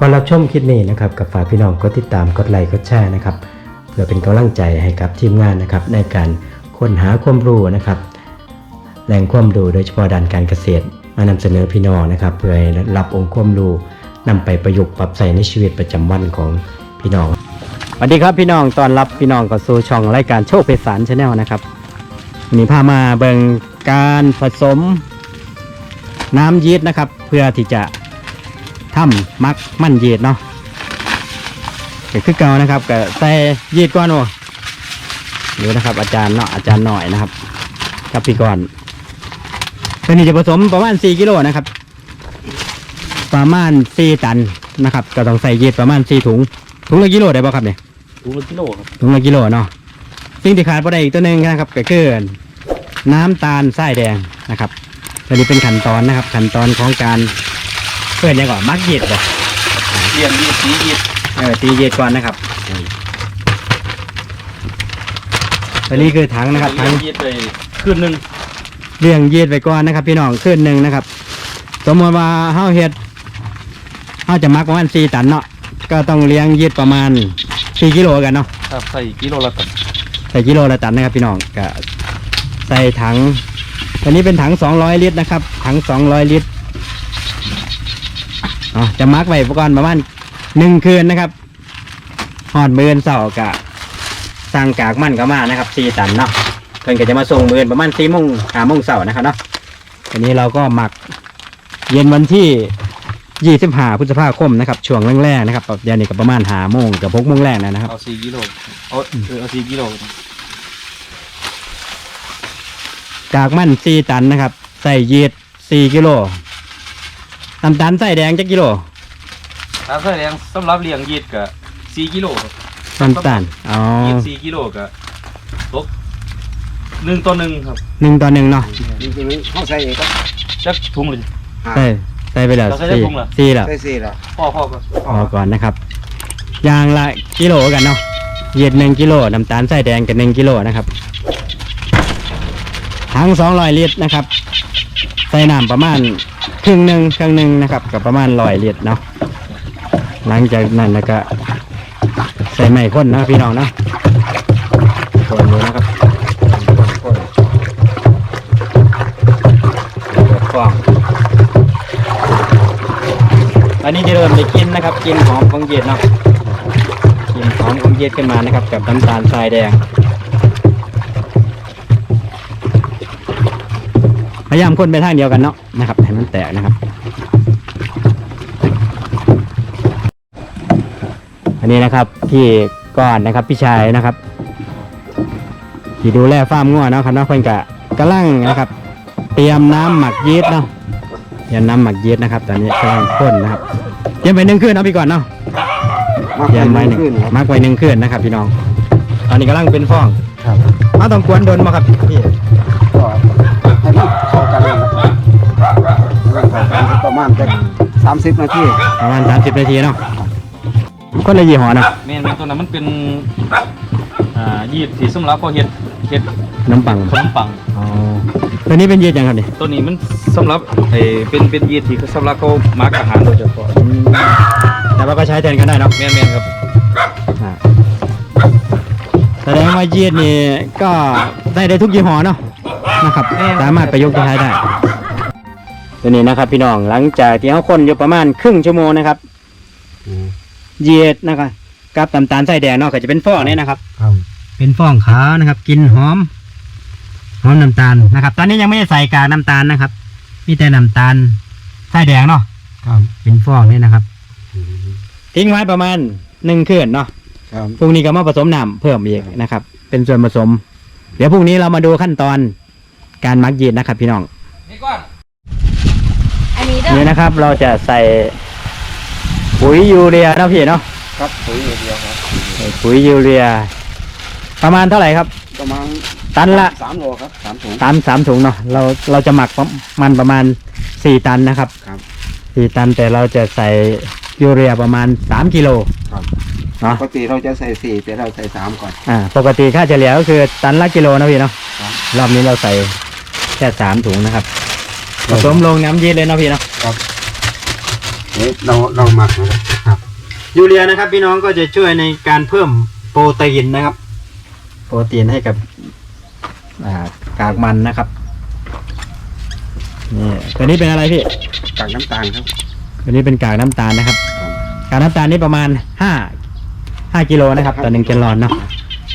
ก่อนรับชมคลิปนี้นะครับกับฝากพี่น้องกดติดตามกดไลค์กดแชร์นะครับเพื่อเป็นกำลังใจให้กับทีมงานนะครับในการค้นหาความรู้นะครับแหล่งความรู้โดยเฉพาะด้านการเกษตร มานำเสนอพี่น้องนะครับ เพื่อให้รับองค์ความรู้นำไปประยุกต์ปรับใช้ในชีวิตประจำวันของพี่น้องสวัสดีครับพี่น้องตอนรับพี่น้องกับสู่ช่องรายการโชคเพชรสารชาแนลนะครับวันนี้พามาเบิงการผสมน้ำยีสต์นะครับ เพื่อที่จะ ทำมักมันยีสต์เนาะก็คือเก่านะครับก็ใส่ยีสต์ก่อนโอ้ดูนะครับ อาจารย์เนาะอาจารย์หน่อยนะครับกับพี่ก่อนตัวนี้จะผสมประมาณ 4 กิโลนะครับ ประมาณ 4 ตันนะครับ ก็ต้องใส่ยีสต์ประมาณ 4 ถุง ถุงละกิโลได้ป่ะครับเนี่ยถุงละกิโลครับถุงละกิโลเนาะสิ่งที่ขาดบ่ได้อีกตัวหนึ่งนะครับก็คือน้ำตาลทรายแดงนะครับตัวนี้เป็นขั้นตอนนะครับ ขั้นตอนของการ เปิดยังก่อนมักยีดบ่เรียนยีดสียีดเออตียีดก่อนนะครับตัวนี้คือถังนะครับถังเรียยีดไปคืนหนึ่งเลี้ยงยีดไปก่อนนะครับ พี่น้องขึ้นหนึ่งนะครับ สมมติว่าเฮาเฮ็ดเฮาจะมักประมาณ4ตันเนาะก็ต้องเลี้ยงยีดประมาณ4กิโลกันเนาะครับใส่กิโลละตันใส่กิโลละตันนะครับ พี่น้องก็ใส่ถังอันนี้เป็นถัง200ลิตรนะครับถัง200ลิตร อ๋อจะมักไว้อุปกรณ์ประมาณหนึ่งคืนนะครับหอดมือนเสาร์กะสั่งกากมันก็มานะครับสี่ตันเนาะเพิ่นก็จะมาส่งมือนประมาณสี่โมงห้าโมงเสาร์นะครับเนาะอันนี้เราก็หมักเย็นวันที่ยี่สิบห้าพฤษภาคมนะครับช่วงแรกๆนะครับเดี๋ยวนี้ก็ประมาณห้าโมงกับหกโมงแรกนะครับเอาสี่กิโลเอาเออเอาสี่กิโลกากมันสี่ตันนะครับ ใส่ยีดสี่กิโล น้ำตาลใส่แดงจักกิโลน้ำใส่แดงสำหรับเลี้ยงยีดกับสี่กิโลครับน้ำตาลอ๋อยีดสี่กิโลกับตกหนึ่งต่อหนึ่งครับหนึ่งต่อหนึ่งเนาะนี่คือเขาใส่เองก็จักถุงเลยใส่ใส่ไปแล้วเราใส่ได้สี่ถุงเหรอสี่แล้วใส่สี่ละพ่อพ่อก็พอก่อนนะครับยางละกิโลกันเนาะยีดหนึ่งกิโลน้ำตาลใส่แดงกับหนึ่งกิโลนะครับถังสองร้อยลิตรนะครับ ใส่น้ำประมาณครึ่งหนึ่งครึ่งหนึ่งนะครับกับประมาณร้อยลิตรเนาะหลังจากนั้นแล้วก็ใส่ไม้ข้นนะพี่น้องเนาะคนดูนะครับคนเปิดฟองตอนนี้จะเริ่มได้กินนะครับกลินหอมของเย็ดเนาะกลินหอมของเย็ดขึ้นมานะครับ กับน้ำตาลทรายแดง พยายามคนไปทางเดียวกันเนาะนะครับให้มันแตกนะครับ อันนี้นะครับพี่ก้อนนะครับพี่ชายนะครับที่ดูแลฟาร์มงัวเนาะครับเนาะเพิ่นกะกำลังนะครับ เตรียมน้ำหมักยีสต์เนาะเตรียมน้ำหมักยีสต์นะครับตอนนี้กำลังข้นนะครับเตรียมไปหนึ่งคืนเนาะพี่ก่อนเนาะมาเตรียมไว้หนึ่งขึ้นครับมักไว้หนึ่งคืนนะครับ พี่น้องตอนนี้กำลังเป็นฟองครับมาต้องกวนโดนมาครับพี่ 30 นาทีประมาณ 30 นาทีเนาะก็ในยี่ห้อนาะแม่นตัวนั้นมันเป็นยีบสีส้มแล้วก็เห็ดเห็ดน้ำปังน้ำปังอ๋อตัวนี้เป็นยีดยังครับเนี่ยตัวนี้มันสำหรับไอ้เป็นเป็นยีดที่สำหรับเขามากอาหารโดยเฉพาะแต่ว่าก็ใช้แทนกันได้นะแม่นแม่นครับแสดงว่ายีดนี่ก็ได้ได้ทุกยี่ห้อเนาะนะครับ สามารถไปยกต์ใช้ได้ ตัวนี้นะครับ พี่น้องหลังจากที่เขาคนอยู่ประมาณครึ่งชั่วโมงนะครับยีสต์นะครับกับน้ำตาลใส่แดงเนาะก็จะเป็นฟองนี่นะครับครับเป็นฟองขาวนะครับกลินหอมหอมน้ำตาลนะครับ ตอนนี้ยังไม่ได้ใส่กากน้ำตาลนะครับ มีแต่น้ำตาลใส่แดงเนาะครับเป็นฟองนี่นะครับ ทิ้งไว้ประมาณหนึ่งคืนเนาะครับพรุ่งนี้ก็มาผสมน้ำเพิ่มอีกนะครับ เป็นส่วนผสม เดี๋ยวพรุ่งนี้เรามาดูขั้นตอนการมักยีนนะครับ พี่น้อง นี่ก่อนอันนี้เด้อนี่นะครับเราจะใส่ปุ๋ยยูเรียเนาะพี่เนาะครับปุ๋ยเดียวครับใส่ปุ๋ยยูเรีย ประมาณเท่าไหร่ครับ ประมาณตันละสามโลครับสามถุง สามสามถุงเนาะเราเราจะหมักประมันประมาณสี่ตันนะครับครับ สี่ตันแต่เราจะใส่ยูเรียประมาณสามกิโลครับ เนาะปกติเราจะใส่สี่แต่เราใส่สามก่อน อ่า ปกติค่าเฉลี่ยก็คือตันละกิโลนะพี่เนาะครับ รอบนี้เราใส่แค่สามถุงนะครับ ผสมลงน้ำยีสต์เลยเนาะพี่เนาะครับเอ๊ะเราเราหมักเลยยูเรียนะครับ พี่น้องก็จะช่วยในการเพิ่มโปรตีนนะครับ โปรตีนให้กับอ่ากากมันนะครับนี่ตัวนี้เป็นอะไรพี่กากน้ำตาลครับตัวนี้เป็นกากน้ำตาลนะครับ กากน้ำตาลนี่ประมาณห้าห้ากิโลนะครับต่อหนึ่งแกลลอนเนาะ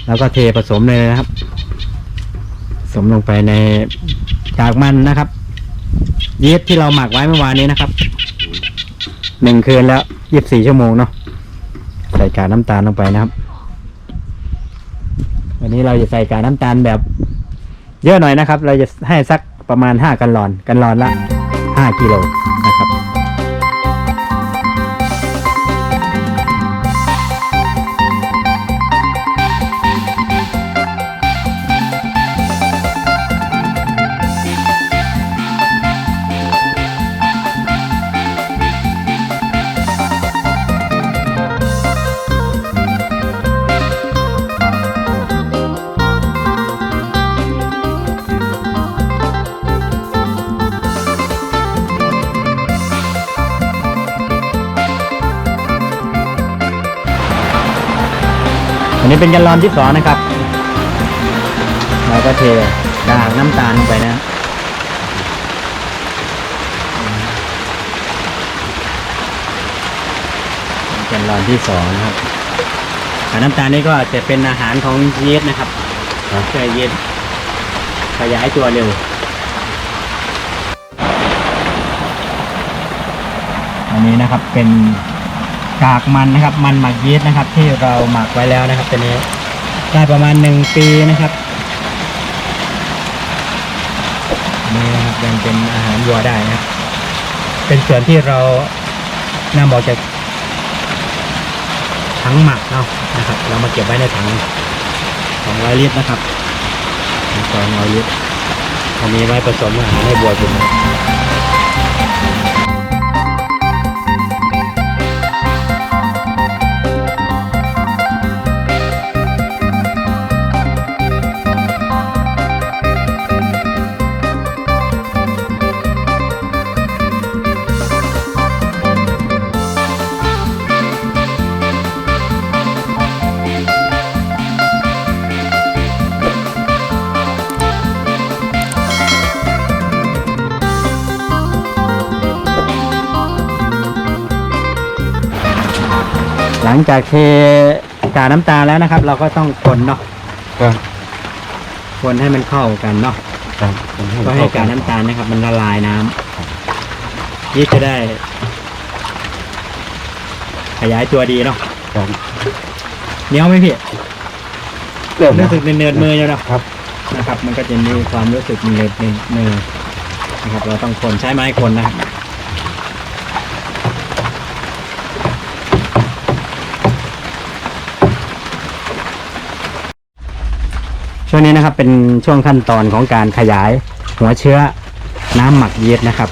แล้วก็เทผสมเลยนะครับผสมลงไปในกากมันนะครับ ยีสต์ที่เราหมักไว้เมื่อวานนี้นะครับหนึ่งคืนแล้วยี่สิบสี่ชั่วโมงเนาะใส่กากน้ำตาลลงไปนะครับ วันนี้เราจะใส่กากน้ำตาลแบบ เยอะหน่อยนะครับ เราจะให้สักประมาณห้ากันลอน กันลอนละห้ากิโลนะครับ อันนี้เป็นกันลอนที่สองนะครับ เราก็เทกากน้ำตาลลงไปนะเป็นกันลอนที่สองนะครับน้ำตาลนี่ก็จะเป็นอาหารของเยีสนะครับช่วยยีสขยายตัวเร็วอันนี้นะครับเป็น กากมันนะครับ มันหมักยีสต์นะครับ ที่เราหมักไว้แล้วนะครับตัวนี้ได้ประมาณหนึ่งปีนะครับนี่นะครับยังเป็นอาหารวัวได้นะครับเป็นส่วนที่เรานำออกจากถังหมักเนาะนะครับ เรามาเก็บไว้ในถัง200ลิตรนะครับ200ลิตรอันนี้ไว้ผสมอาหารให้วัวกินนะ จากเทกากน้ำตาลแล้วนะครับ เราก็ต้องคนเนาะครับคนให้มันเข้ากันเนาะครับก็ให้กากน้ำตาลนะครับ มันละลายน้ำยี่จะได้ ขยายตัวดีเนาะครับเหนียวไหมพี่เริ่มรู้สึกเนินๆมืออยู่เนาะครับ นะครับ มันก็จะมีความรู้สึกเนินๆมือนะครับ เราต้องคนใช้ไม้คนนะครับ ช่วงนี้นะครับเป็นช่วงขั้นตอนของการขยายหัวเชื้อน้ำหมักยีสต์นะครับ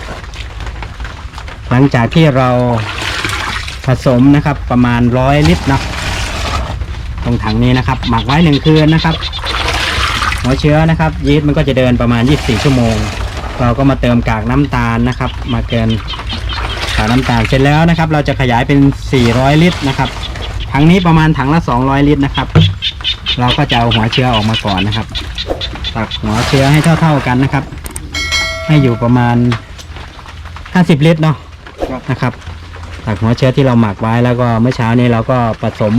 หลังจากที่เราผสมนะครับประมาณร้อยลิตรนะตรงถังนี้นะครับ หมักไว้หนึ่งคืนนะครับ หัวเชื้อนะครับยีสต์มันก็จะเดินประมาณ 24 ชั่วโมง เราก็มาเติมกากน้ำตาลนะครับ มาเกินกากน้ำตาลเสร็จแล้วนะครับ เราจะขยายเป็น 400 ลิตรนะครับถังนี้ประมาณถังละ 200 ลิตรนะครับ เราก็จะเอาหัวเชื้อออกมาก่อนนะครับ ตักหัวเชื้อให้เท่า ๆกันนะครับ ให้อยู่ประมาณ 50 ลิตรเนาะนะครับตักหัวเชื้อที่เราหมักไว้แล้วก็เมื่อเช้านี้เราก็ผสม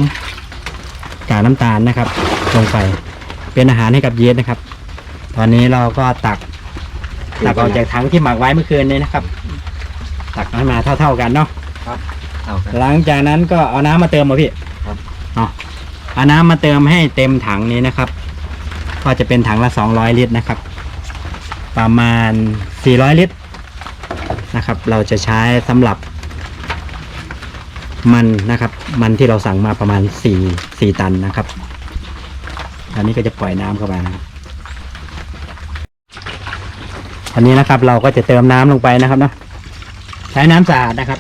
กากน้ำตาลนะครับ ลงไปเป็นอาหารให้กับยีสต์นะครับ ตอนนี้เราก็ตักตักออกจากถังที่หมักไว้เมื่อคืนนี้นะครับ ตักให้มาเท่า ๆกันเนาะเอาครับหลังจากนั้นก็เอาน้ำมาเติมมาพี่ครับเนาะ เอาน้ำมาเติมให้เต็มถังนี้นะครับ ก็จะเป็นถังละ 200 ลิตรนะครับ ประมาณ 400 ลิตรนะครับ เราจะใช้สำหรับมันนะครับ มันที่เราสั่งมาประมาณ4 4ตันนะครับ อันนี้ก็จะปล่อยน้ำเข้าไปนะครับอันนี้นะครับเราก็จะเติมน้ำลงไปนะครับเนาะใช้น้ำสะอาดนะครับ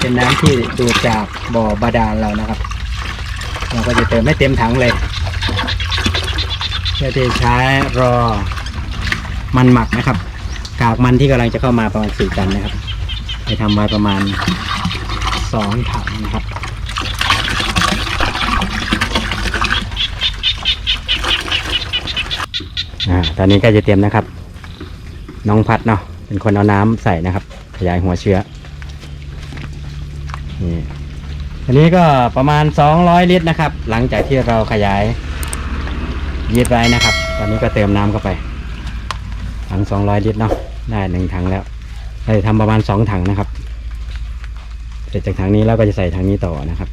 เป็นน้ำที่ดูดจากบ่อบาดาลเรานะครับ เราก็จะเติมให้เต็มถังเลยเพื่อที่ใช้รอมันหมักนะครับ กากมันที่กำลังจะเข้ามาประมาณสี่ตันนะครับ ไปทำไว้ประมาณสองถังนะครับอ่าตอนนี้ใกล้จะเตรียมนะครับ น้องพัดเนาะเป็นคนเอาน้ำใส่นะครับ ขยายหัวเชื้อนี่ อันนี้ก็ประมาณ 200 ลิตรนะครับ หลังจากที่เราขยายยีดไว้นะครับ ตอนนี้ก็เติมน้ำเข้าไปถัง 200 ลิตรเนาะได้หนึ่งถังแล้วเราจะทำประมาณ 2 ถังนะครับ เสร็จจากถังนี้เราก็จะใส่ถังนี้ต่อนะครับ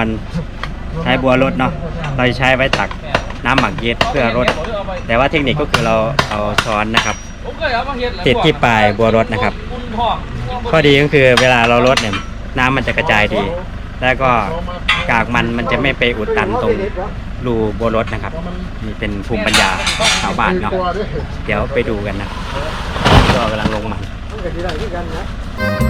อุปกรณ์ใช้บัวรถเนาะเราจะใช้ไว้ตักน้ำหมักเย็ดเพื่อรดแต่ว่าเทคนิคก็คือเราเอาช้อนนะครับติดที่ปลายบัวรถนะครับ ข้อดีก็คือเวลาเรารดเนี่ยน้ำมันจะกระจายดี แล้วก็กากมันมันจะไม่ไปอุดตันตรงรูบัวรถนะครับนี่เป็นภูมิปัญญาชาวบ้านเนาะเดี๋ยวไปดูกันนะก็กำลังลงมัน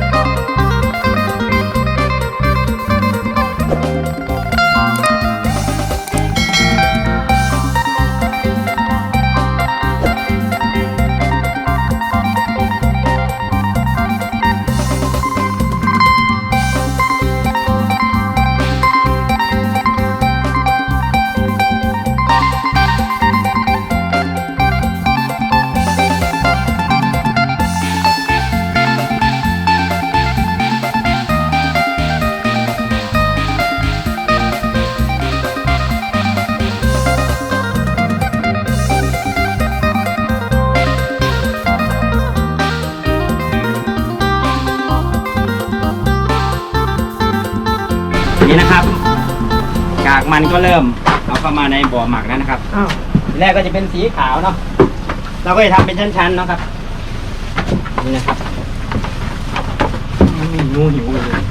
นี่นะครับ กากมันก็เริ่มเอาเข้ามาในบ่อหมักแล้วนะครับทีแรกก็จะเป็นสีขาวเนาะเราก็จะทำเป็นชั้นๆเนาะครับนี่นะครับอืมงูหิวเลย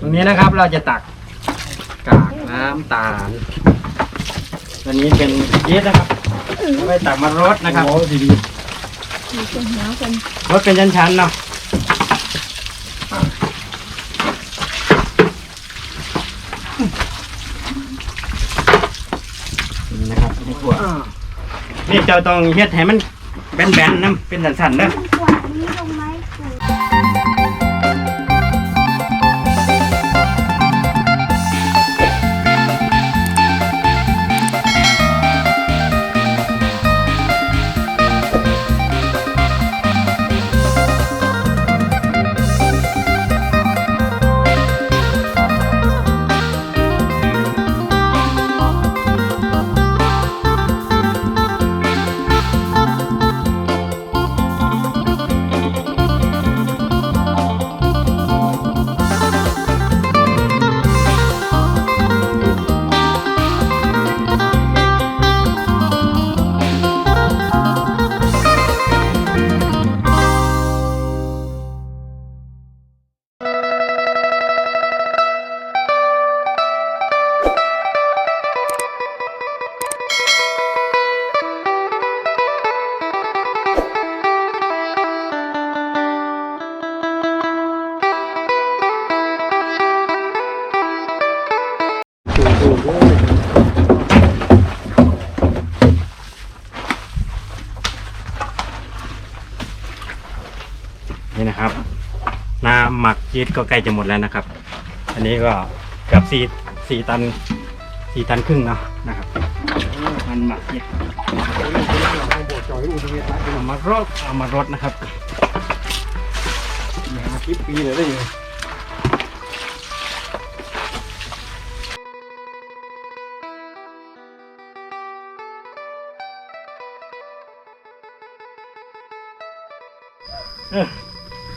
ตรงนี้นะครับเราจะตักกากน้ำตาลตัวนี้เป็นยีสต์นะครับเราไปตักมารดนะครับดีๆรดเป็นชั้นๆเนาะ นี่นะครับนี่ขวด นี่เจ้าต้องเฮ็ดให้มันแบนๆนะเป็นสันๆเด้ ต์ก็ใกล้จะหมดแล้วนะครับ อันนี้ก็เกือบสี่สี่ตันสี่ตันครึ่งเนาะนะครับมันหมักยีสต์เอามารดเอามารดนะครับคลิปปีเลยได้ยัง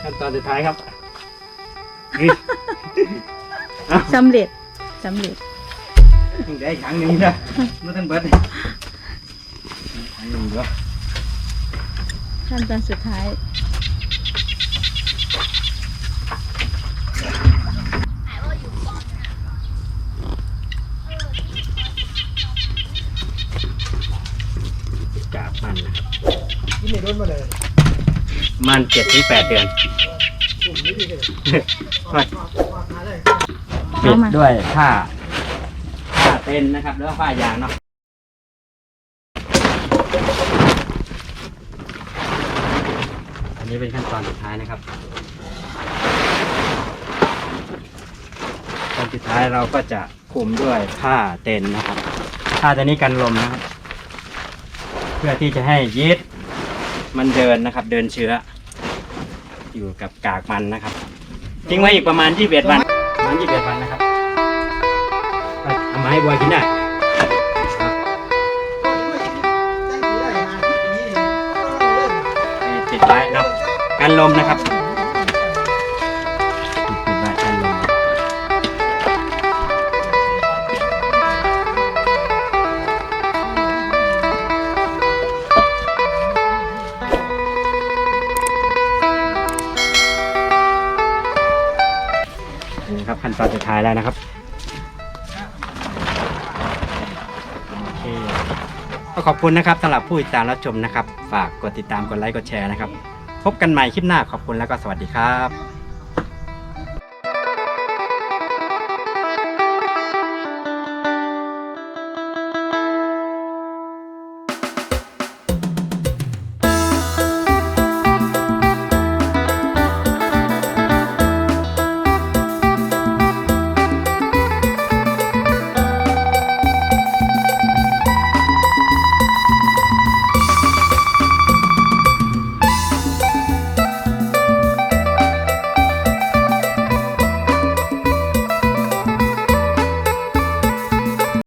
ขั้นตอนสุดท้ายครับ สำเร็จสำเร็จได้อีกครั้งหนึ่งนะเมื่อท่านเบิร์ดอีกครั้งหนึ่งเด้อขั้นตอนสุดท้ายกาบมันนะครับมันเจ็ดถึงแปดเดือน ปิดด้วยผ้าผ้าเต็นนะครับหรือว่าผ้ายางเนาะอันนี้เป็นขั้นตอนสุดท้ายนะครับตอนสุดท้ายเราก็จะคลุมด้วยผ้าเต็นนะครับผ้าตัวนี้กันลมนะครับ เพื่อที่จะให้ยีสต์มันเดินนะครับ เดินเชื้อ อยู่กับกากมันนะครับ ทิ้งไว้อีกประมาณ21วันประมาณ21วันนะครับเอามาให้บัวกินได้ติดไว้นะกันลมนะครับายแล้วนะครับโอเคก็ขอบคุณนะครับสำหรับผู้ติดตามรับชมนะครับ ฝากกดติดตามกดไลค์กดแชร์นะครับ พบกันใหม่คลิปหน้าขอบคุณแล้วก็สวัสดีครับ